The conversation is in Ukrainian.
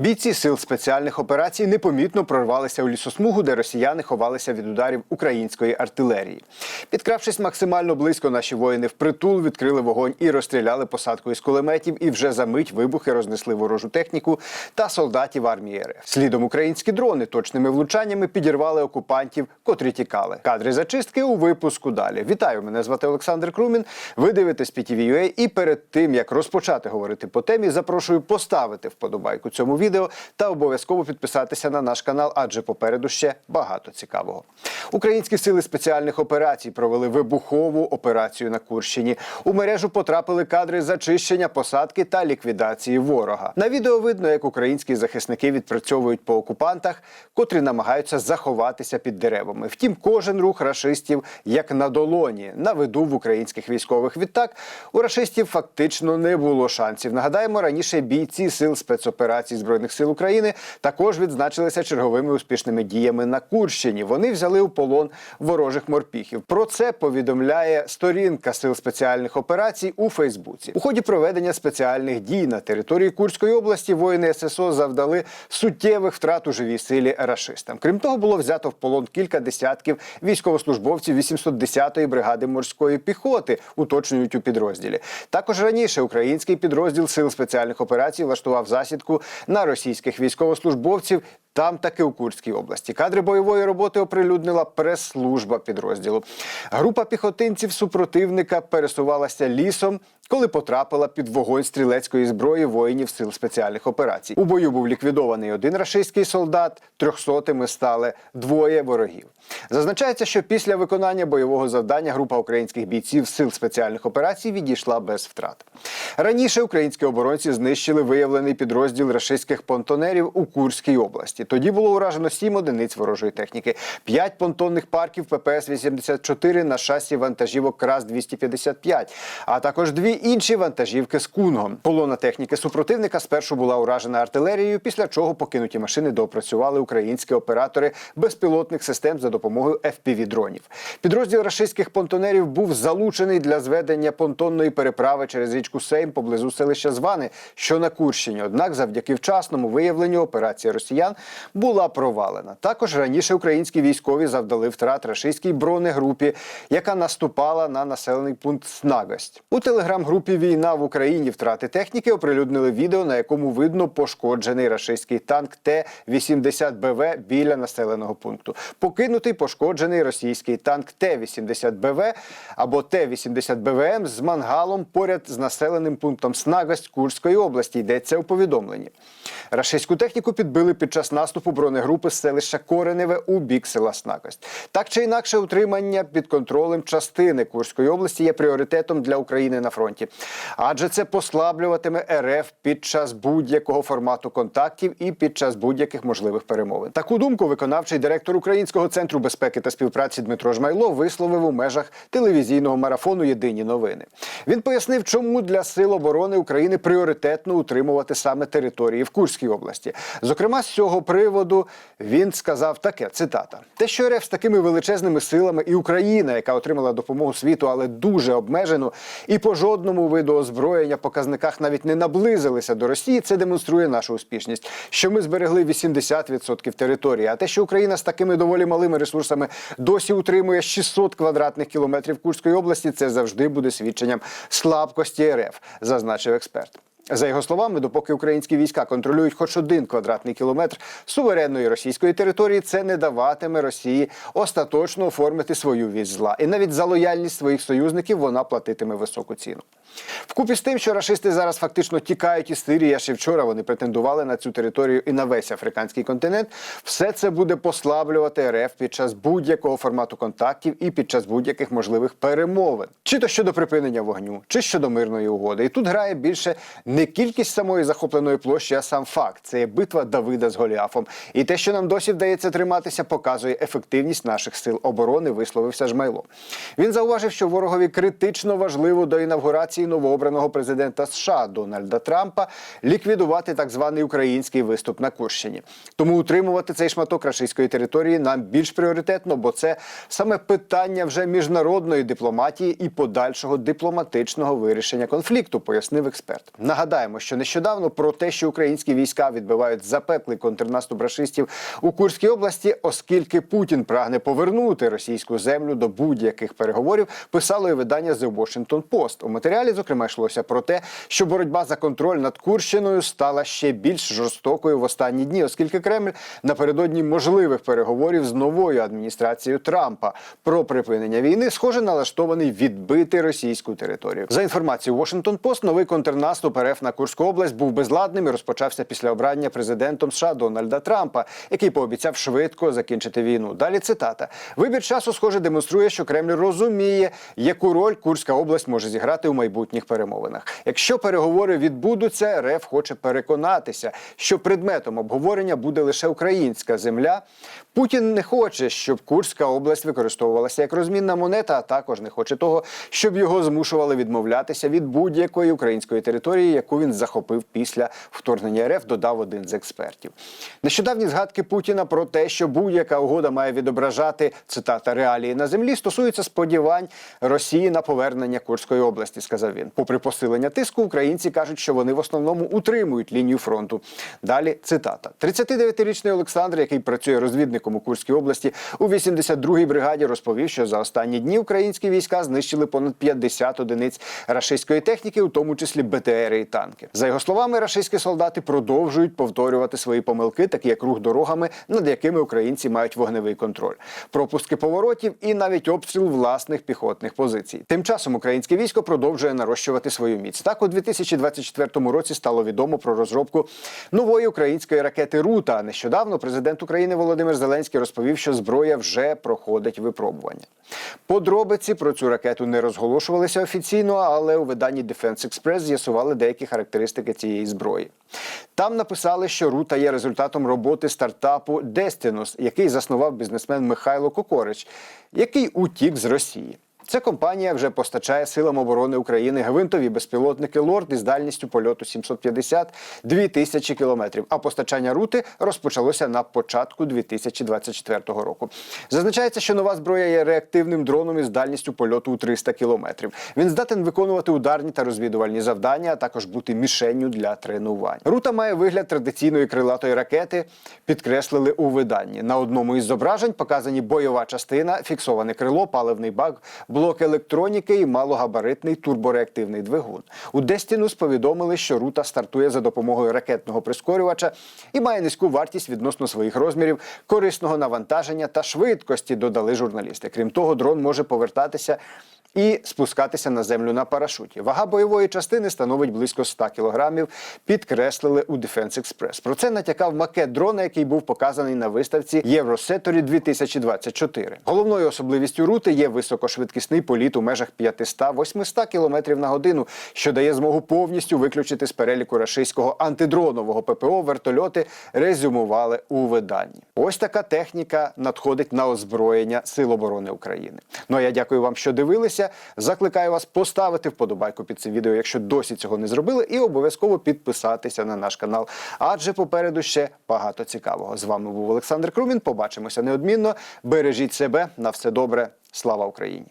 Бійці сил спеціальних операцій непомітно прорвалися у лісосмугу, де росіяни ховалися від ударів української артилерії. Підкравшись максимально близько, наші воїни впритул відкрили вогонь і розстріляли посадку із кулеметів. І вже за мить вибухи рознесли ворожу техніку та солдатів армії РФ. Слідом українські дрони точними влучаннями підірвали окупантів, котрі тікали. Кадри зачистки у випуску далі. Вітаю! Мене звати Олександр Крумін. Ви дивитесь PTV.ua і перед тим як розпочати говорити по темі, запрошую поставити вподобайку цьому відео та обов'язково підписатися на наш канал, адже попереду ще багато цікавого. Українські сили спеціальних операцій провели вибухову операцію на Курщині. У мережу потрапили кадри зачищення посадки та ліквідації ворога. На відео видно, як українські захисники відпрацьовують по окупантах, котрі намагаються заховатися під деревами. Втім, кожен рух рашистів як на долоні на виду в українських військових. Відтак у рашистів фактично не було шансів. Нагадаємо, раніше бійці сил спецоперацій збройних сил України також відзначилися черговими успішними діями на Курщині. Вони взяли у полон ворожих морпіхів. Про це повідомляє сторінка сил спеціальних операцій у Фейсбуці. У ході проведення спеціальних дій на території Курської області воїни ССО завдали суттєвих втрат у живій силі рашистам. Крім того, було взято в полон кілька десятків військовослужбовців 810-ї бригади морської піхоти, уточнюють у підрозділі. Також раніше український підрозділ сил спеціальних операцій влаштував засідку на російських військовослужбовців. Там таки у Курській області кадри бойової роботи оприлюднила прес-служба підрозділу. Група піхотинців супротивника пересувалася лісом, коли потрапила під вогонь стрілецької зброї воїнів сил спеціальних операцій. У бою був ліквідований один рашистський солдат, трьохсотими стали двоє ворогів. Зазначається, що після виконання бойового завдання група українських бійців сил спеціальних операцій відійшла без втрат. Раніше українські оборонці знищили виявлений підрозділ рашистських понтонерів у Курській області. Тоді було уражено сім одиниць ворожої техніки, п'ять понтонних парків ППС-84 на шасі вантажівок КРАС-255, а також дві інші вантажівки з кунгом. Полона техніки супротивника спершу була уражена артилерією, після чого покинуті машини доопрацювали українські оператори безпілотних систем за допомогою FPV-дронів. Підрозділ рашистських понтонерів був залучений для зведення понтонної переправи через річку Сейм поблизу селища Звани, що на Курщині. Однак, завдяки вчасному виявленню операція росіян була провалена. Також раніше українські військові завдали втрат рашистській бронегрупі, яка наступала на населений пункт Снагость. У телеграм-групі Війна в Україні втрати техніки оприлюднили відео, на якому видно пошкоджений рашистський танк Т-80БВ біля населеного пункту. Покинутий пошкоджений російський танк Т-80БВ або Т-80БВМ з мангалом поряд з населеним пунктом Снагость Курської області. Йдеться у повідомленні. Рашистську техніку підбили під час наступу бронегрупи з селища Кореневе у бік села Снагость. Так чи інакше, утримання під контролем частини Курської області є пріоритетом для України на фронті, адже це послаблюватиме РФ під час будь-якого формату контактів і під час будь-яких можливих перемовин. Таку думку виконавчий директор Українського центру безпеки та співпраці Дмитро Жмайло висловив у межах телевізійного марафону Єдині новини. Він пояснив, чому для сил оборони України пріоритетно утримувати саме території в Курській області. Зокрема, з цього приводу він сказав таке: цитата: те, що РФ з такими величезними силами, і Україна, яка отримала допомогу світу, але дуже обмежену, і по жодному виду озброєння показниках навіть не наблизилися до Росії. Це демонструє нашу успішність. Що ми зберегли 80% території. А те, що Україна з такими доволі малими ресурсами досі утримує 600 квадратних кілометрів Курської області, це завжди буде свідченням слабкості РФ, зазначив експерт. За його словами, допоки українські війська контролюють хоч один квадратний кілометр суверенної російської території, це не даватиме Росії остаточно оформити свою вісь зла. І навіть за лояльність своїх союзників вона платитиме високу ціну. Вкупі з тим, що рашисти зараз фактично тікають із Сирії, ще вчора вони претендували на цю територію і на весь африканський континент. Все це буде послаблювати РФ під час будь-якого формату контактів і під час будь-яких можливих перемовин, чи то щодо припинення вогню, чи щодо мирної угоди. І тут грає більше не кількість самої захопленої площі, а сам факт. Це є битва Давида з Голіафом. І те, що нам досі вдається триматися, показує ефективність наших сил оборони. Висловився Жмайло. Він зауважив, що ворогові критично важливо до інавгурації новообраного президента США Дональда Трампа ліквідувати так званий український виступ на Курщині. Тому утримувати цей шматок рашистської території нам більш пріоритетно, бо це саме питання вже міжнародної дипломатії і подальшого дипломатичного вирішення конфлікту, пояснив експерт. Нагадаємо, що нещодавно про те, що українські війська відбивають запеклий контрнаступ рашистів у Курській області, оскільки Путін прагне повернути російську землю до будь-яких переговорів, писало і видання The Washington Post. У матеріалі, зокрема, йшлося про те, що боротьба за контроль над Курщиною стала ще більш жорстокою в останні дні, оскільки Кремль напередодні можливих переговорів з новою адміністрацією Трампа про припинення війни, схоже, налаштований відбити російську територію. За інформацією Washington Post, новий контрнаступ РФ на Курську область був безладним і розпочався після обрання президентом США Дональда Трампа, який пообіцяв швидко закінчити війну. Далі цитата: вибір часу, схоже, демонструє, що Кремль розуміє, яку роль Курська область може зіграти у майбутніх перемовинах. Якщо переговори відбудуться, РФ хоче переконатися, що предметом обговорення буде лише українська земля. Путін не хоче, щоб Курська область використовувалася як розмінна монета, а також не хоче того, щоб його змушували відмовлятися від будь-якої української території, яку він захопив після вторгнення РФ, додав один з експертів. Нещодавні згадки Путіна про те, що будь-яка угода має відображати цитата реалії на землі, стосується сподівань Росії на повернення Курської області, сказав він. Попри посилення тиску, українці кажуть, що вони в основному утримують лінію фронту. Далі цитата: 39-річний Олександр, який працює розвідником у Курській області, у 82-й бригаді розповів, що за останні дні українські війська знищили понад 50 одиниць рашистської техніки, у тому числі БТРи танки. За його словами, рашистські солдати продовжують повторювати свої помилки, такі як рух дорогами, над якими українці мають вогневий контроль, пропуски поворотів і навіть обстріл власних піхотних позицій. Тим часом українське військо продовжує нарощувати свою міць. Так, у 2024 році стало відомо про розробку нової української ракети Рута. Нещодавно президент України Володимир Зеленський розповів, що зброя вже проходить випробування. Подробиці про цю ракету не розголошувалися офіційно, але у виданні Defense Express з'ясували деякі характеристики цієї зброї. Там написали, що рута є результатом роботи стартапу Destinus, який заснував бізнесмен Михайло Кокорич, який утік з Росії. Ця компанія вже постачає силам оборони України гвинтові безпілотники Лорд із дальністю польоту 750 2000 кілометрів. А постачання рути розпочалося на початку 2024 року. Зазначається, що нова зброя є реактивним дроном із дальністю польоту у 300 кілометрів. Він здатен виконувати ударні та розвідувальні завдання, а також бути мішенню для тренувань. Рута має вигляд традиційної крилатої ракети. Підкреслили у виданні. На одному із зображень показані бойова частина, фіксоване крило, паливний бак, блок електроніки і малогабаритний турбореактивний двигун. У Дестінус повідомили, що рута стартує за допомогою ракетного прискорювача і має низьку вартість відносно своїх розмірів, корисного навантаження та швидкості. Додали журналісти. Крім того, дрон може повертатися. І спускатися на землю на парашуті. Вага бойової частини становить близько 100 кілограмів. Підкреслили у Defense Express. Про це натякав макет дрона, який був показаний на виставці Євросеторі 2024. Головною особливістю рути є високошвидкісний політ у межах 500-800 км на годину, що дає змогу повністю виключити з переліку рашистського антидронового ППО вертольоти. Резюмували у виданні. Ось така техніка надходить на озброєння Сил оборони України. Ну а я дякую вам, що дивилися. Закликаю вас поставити вподобайку під цим відео, якщо досі цього не зробили, і обов'язково підписатися на наш канал. Адже попереду ще багато цікавого. З вами був Олександр Крумін. Побачимося неодмінно. Бережіть себе на все добре. Слава Україні!